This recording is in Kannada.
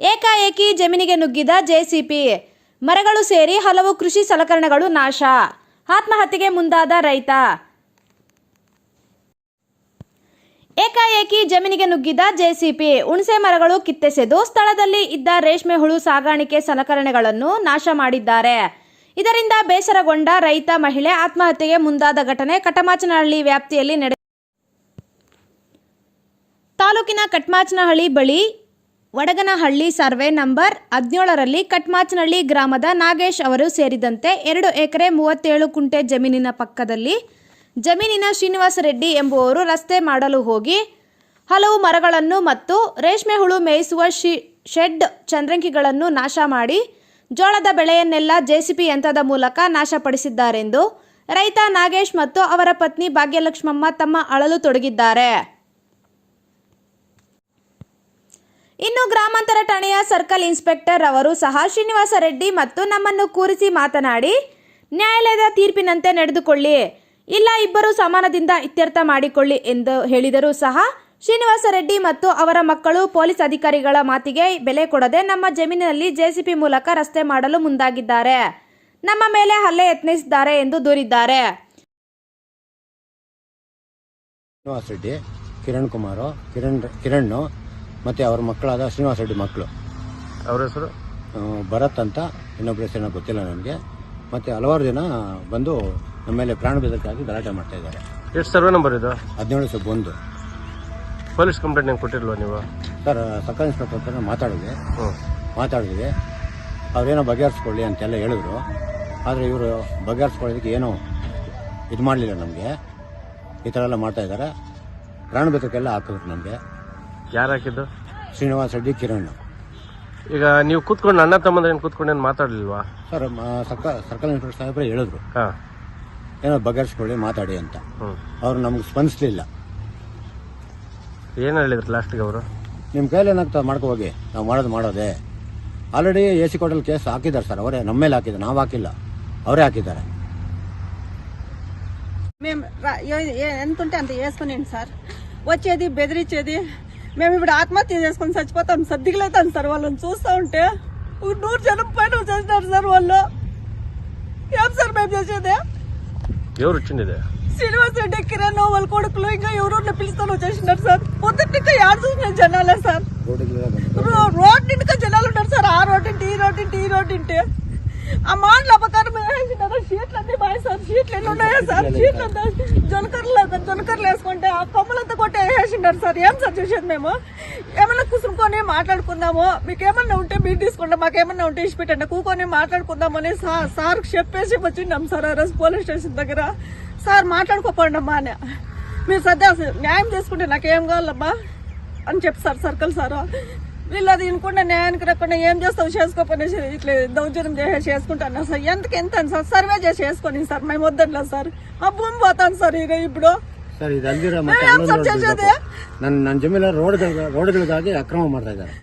ಏಕಾಏಕಿ ಜಮೀನಿಗೆ ನುಗ್ಗಿದ ಜೆಸಿಪಿ. ಮರಗಳು ಸೇರಿ ಹಲವು ಕೃಷಿ ಸಲಕರಣೆಗಳು ನಾಶ. ಆತ್ಮಹತ್ಯೆಗೆ ಮುಂದಾದ ರೈತ. ಏಕಾಏಕಿ ಜಮೀನಿಗೆ ನುಗ್ಗಿದ ಜೆಸಿಪಿ. ಹುಣಸೆ ಮರಗಳು ಕಿತ್ತೆಸೆದು ಸ್ಥಳದಲ್ಲಿ ಇದ್ದ ರೇಷ್ಮೆ ಹುಳು ಸಾಗಾಣಿಕೆ ಸಲಕರಣೆಗಳನ್ನು ನಾಶ ಮಾಡಿದ್ದಾರೆ. ಇದರಿಂದ ಬೇಸರಗೊಂಡ ರೈತ ಮಹಿಳೆ ಆತ್ಮಹತ್ಯೆಗೆ ಮುಂದಾದ ಘಟನೆ ಕಟಮಾಚನಹಳ್ಳಿ ವ್ಯಾಪ್ತಿಯಲ್ಲಿ ನಡೆದ ತಾಲೂಕಿನ ಕಟ್ಮಾಚನಹಳ್ಳಿ ಬಳಿ ವಡಗನಹಳ್ಳಿ ಸರ್ವೆ ನಂಬರ್ ಹದಿನೇಳರಲ್ಲಿ ಕಟ್ಮಾಚನಹಳ್ಳಿ ಗ್ರಾಮದ ನಾಗೇಶ್ ಅವರು ಸೇರಿದಂತೆ ಎರಡು ಎಕರೆ ಮೂವತ್ತೇಳು ಕುಂಟೆ ಜಮೀನಿನ ಪಕ್ಕದಲ್ಲಿ ಜಮೀನಿನ ಶ್ರೀನಿವಾಸ ರೆಡ್ಡಿ ಎಂಬುವರು ರಸ್ತೆ ಮಾಡಲು ಹೋಗಿ ಹಲವು ಮರಗಳನ್ನು ಮತ್ತು ರೇಷ್ಮೆ ಹುಳು ಮೇಯಿಸುವ ಶಿ, ಶೆಡ್ ಚಂದ್ರಂಕಿಗಳನ್ನು ನಾಶ ಮಾಡಿ ಜೋಳದ ಬೆಳೆಯನ್ನೆಲ್ಲ ಜೆಸಿಪಿ ಯಂತ್ರದ ಮೂಲಕ ನಾಶಪಡಿಸಿದ್ದಾರೆಂದು ರೈತ ನಾಗೇಶ್ ಮತ್ತು ಅವರ ಪತ್ನಿ ಭಾಗ್ಯಲಕ್ಷ್ಮಮ್ಮ ತಮ್ಮ ಅಳಲು ತೊಡಗಿದ್ದಾರೆ. ಇನ್ನು ಗ್ರಾಮಾಂತರ ಠಾಣೆಯ ಸರ್ಕಲ್ ಇನ್ಸ್ಪೆಕ್ಟರ್ ಅವರು ಸಹ ಶ್ರೀನಿವಾಸ ರೆಡ್ಡಿ ಮತ್ತು ನಮ್ಮನ್ನು ಕೂರಿಸಿ ಮಾತನಾಡಿ, ನ್ಯಾಯಾಲಯದ ತೀರ್ಪಿನಂತೆ ನಡೆದುಕೊಳ್ಳಿ, ಇಲ್ಲ ಇಬ್ಬರು ಸಮಾನದಿಂದ ಇತ್ಯರ್ಥ ಮಾಡಿಕೊಳ್ಳಿ ಎಂದು ಹೇಳಿದರೂ ಸಹ ಶ್ರೀನಿವಾಸ ರೆಡ್ಡಿ ಮತ್ತು ಅವರ ಮಕ್ಕಳು ಪೊಲೀಸ್ ಅಧಿಕಾರಿಗಳ ಮಾತಿಗೆ ಬೆಲೆ ಕೊಡದೆ ನಮ್ಮ ಜಮೀನಿನಲ್ಲಿ ಜೆಸಿಪಿ ಮೂಲಕ ರಸ್ತೆ ಮಾಡಲು ಮುಂದಾಗಿದ್ದಾರೆ. ನಮ್ಮ ಮೇಲೆ ಹಲ್ಲೆ ಯತ್ನಿಸಿದ್ದಾರೆ ಎಂದು ದೂರಿದ್ದಾರೆ. ಶ್ರೀನಿವಾಸ ರೆಡ್ಡಿ, ಕಿರಣ್ ಕುಮಾರ್, ಕಿರಣ್ ಕಿರಣ್ ಮತ್ತು ಅವ್ರ ಮಕ್ಕಳಾದ ಶ್ರೀನಿವಾಸ ರೆಡ್ಡಿ ಮಕ್ಕಳು. ಅವ್ರ ಹೆಸರು? ಭರತ್ ಅಂತ ಇನ್ನೊಬ್ಬರ ಹೆಸರು ಗೊತ್ತಿಲ್ಲ ನನಗೆ. ಮತ್ತು ಹಲವಾರು ಜನ ಬಂದು ನಮ್ಮ ಮೇಲೆ ಪ್ರಾಣ ಬೆದರಿಕೆಯಾಗಿ ಗಲಾಟೆ ಮಾಡ್ತಾ ಇದ್ದಾರೆ. ಎಷ್ಟು ಸರ್ವೆ ನಂಬರ್ ಇದು? ಹದಿನೇಳು ಸಬ್ ಒಂದು. ಪೊಲೀಸ್ ಕಂಪ್ಲೇಂಟ್ ನೀವು ಕೊಟ್ಟಿಲ್ವಾ ನೀವು? ಸರ್ ಸಬ್ ಇನ್ಸ್ಪೆಕ್ಟರ್ ಹತ್ರ ಮಾತಾಡಿದೆ. ಹ್ಞೂ ಮಾತಾಡಿದ್ವಿ ಅವ್ರೇನೋ ಬಗೆಹರಿಸ್ಕೊಳ್ಳಿ ಅಂತೆಲ್ಲ ಹೇಳಿದ್ರು. ಆದರೆ ಇವರು ಬಗೆಹರಿಸ್ಕೊಳ್ಳೋದಕ್ಕೆ ಏನೂ ಇದು ಮಾಡಲಿಲ್ಲ ನಮಗೆ. ಈ ಥರ ಎಲ್ಲ ಮಾಡ್ತಾಯಿದ್ದಾರೆ ಪ್ರಾಣ ಬೆದರಿಕೆಲ್ಲ ಹಾಕಿದ್ರು ನಮಗೆ. ಯಾರು ಹಾಕಿದ್ದು ಶ್ರೀನಿವಾಸ ರೆಡ್ಡಿ ಕಿರಣ್ ಈಗ ನೀವು ಕೂತ್ಕೊಂಡು ಅಣ್ಣ ತಮ್ಮಂದ್ರೆ ಏನು ಕೂತ್ಕೊಂಡು ಏನು ಮಾತಾಡಲಿಲ್ವಾ ಸರ್ ಮ- ಸರ್ಕ ಸರ್ಕಲ್ ಇನ್ಸ್ಪೆಕ್ಟರ್ ಸಾಹೇಬ್ರೆ ಹೇಳಿದ್ರು ಹಾಂ ಏನೋ ಬಗೆಹರಿಸ್ಕೊಳ್ಳಿ ಮಾತಾಡಿ ಅಂತ ಹ್ಞೂ ಅವ್ರು ನಮ್ಗೆ ಸ್ಪಂದಿಸ್ಲಿಲ್ಲ ಏನು ಹೇಳಿದ್ರು ಲಾಸ್ಟಿಗೆ ಅವರು ನಿಮ್ಮ ಕೈಲಿ ಏನಾಗ್ತದೆ ಮಾಡ್ಕೊ ಹೋಗಿ ನಾವು ಮಾಡೋದು ಮಾಡೋದೇ ಆಲ್ರೆಡಿ ಎ ಸಿ ಕೋರ್ಟಲ್ಲಿ ಕೇಸ್ ಹಾಕಿದ್ದಾರೆ ಸರ್ ಅವರೇ ನಮ್ಮ ಮೇಲೆ ಹಾಕಿದ್ದಾರೆ ನಾವು ಹಾಕಿಲ್ಲ ಅವರೇ ಹಾಕಿದ್ದಾರೆ మేము రా- ఏ- ఏ- ఎంత ఉంటే అంత వేసుకునేయండి సార్ వచ్చేది బెదిరించేది మేము ఇప్పుడు ఆత్మహత్య చేసుకొని చచ్చిపోతాం సార్ సార్ వాళ్ళని చూస్తూ ఉంటే. నూరు జనం పైన చేసినారు సార్ వాళ్ళు. ఏం సార్ మేము చేసేదే? ఎవరు వచ్చింది శ్రీనివాస్ రెడ్డి కిరణ్ వాళ్ళ కొడుకులు ఇంకా ఎవరు పిలుస్తాను వచ్చేసినారు సార్. పొద్దున్న యాడ్ చూసిన జనాలే సార్. రోడ్ నిండుగా జనాలు ఉంటారు సార్. ఆ రోడ్ ఇంటి ఈ రోడ్ ఇంటి ఈ రోడ్ ఇంటి ఆ మాటలు ఉన్నాయా సార్? అంతా జొనకర్లు. జొనకర్లు వేసుకుంటే ఆ కొమ్మలంతా కొట్టి వేసినారు సార్. ఏం సార్ చూసేది మేము? ఏమన్నా కూసుకొని మాట్లాడుకుందాము? మీకు ఏమన్నా ఉంటే మీరు తీసుకోండి మాకేమన్నా ఉంటే ఇచ్చి పెట్టండి. కూకొని మాట్లాడుకుందామని సార్ సార్ చెప్పేసి వచ్చిన్నాం సార్ ఆ రోజు పోలీస్ స్టేషన్ దగ్గర. సార్ మాట్లాడుకోపోండి అమ్మా అని. మీరు సద్దా న్యాయం చేసుకుంటే నాకేం కావాలమ్మా? అని చెప్పి సార్ సర్కిల్ సార్. వీళ్ళు అది వినకుండా న్యాయానికి రాకుండా ఏం చేస్తావు చేసుకోపోయినా ఇట్లా దౌర్జన్యం చేసి చేసుకుంటాను సార్ ఎంతకి ఎంత అని సార్ సర్వే చేసి వేసుకొని సార్ మేము వద్దట్లేదు సార్ ఆ భూమి పోతాను సార్ ಈಗ ఇప్పుడు ಸರ್ ಇದು ಅಲ್ದಿರ ಮತ್ತೆ ಏನ್ ಸರ್ ಅಲ್ಲೊಂದು ರೋಡ್ చేసేది? ಬಿಡ್ಬೇಕು. ನನ್ನ ನನ್ನ ಜಮೀನ ರೋಡ್ಗಳ ರೋಡ್ಗಳಿಗಾಗಿ ಅಕ್ರಮ ಮಾಡ್ತಾ ಇದ್ದಾರೆ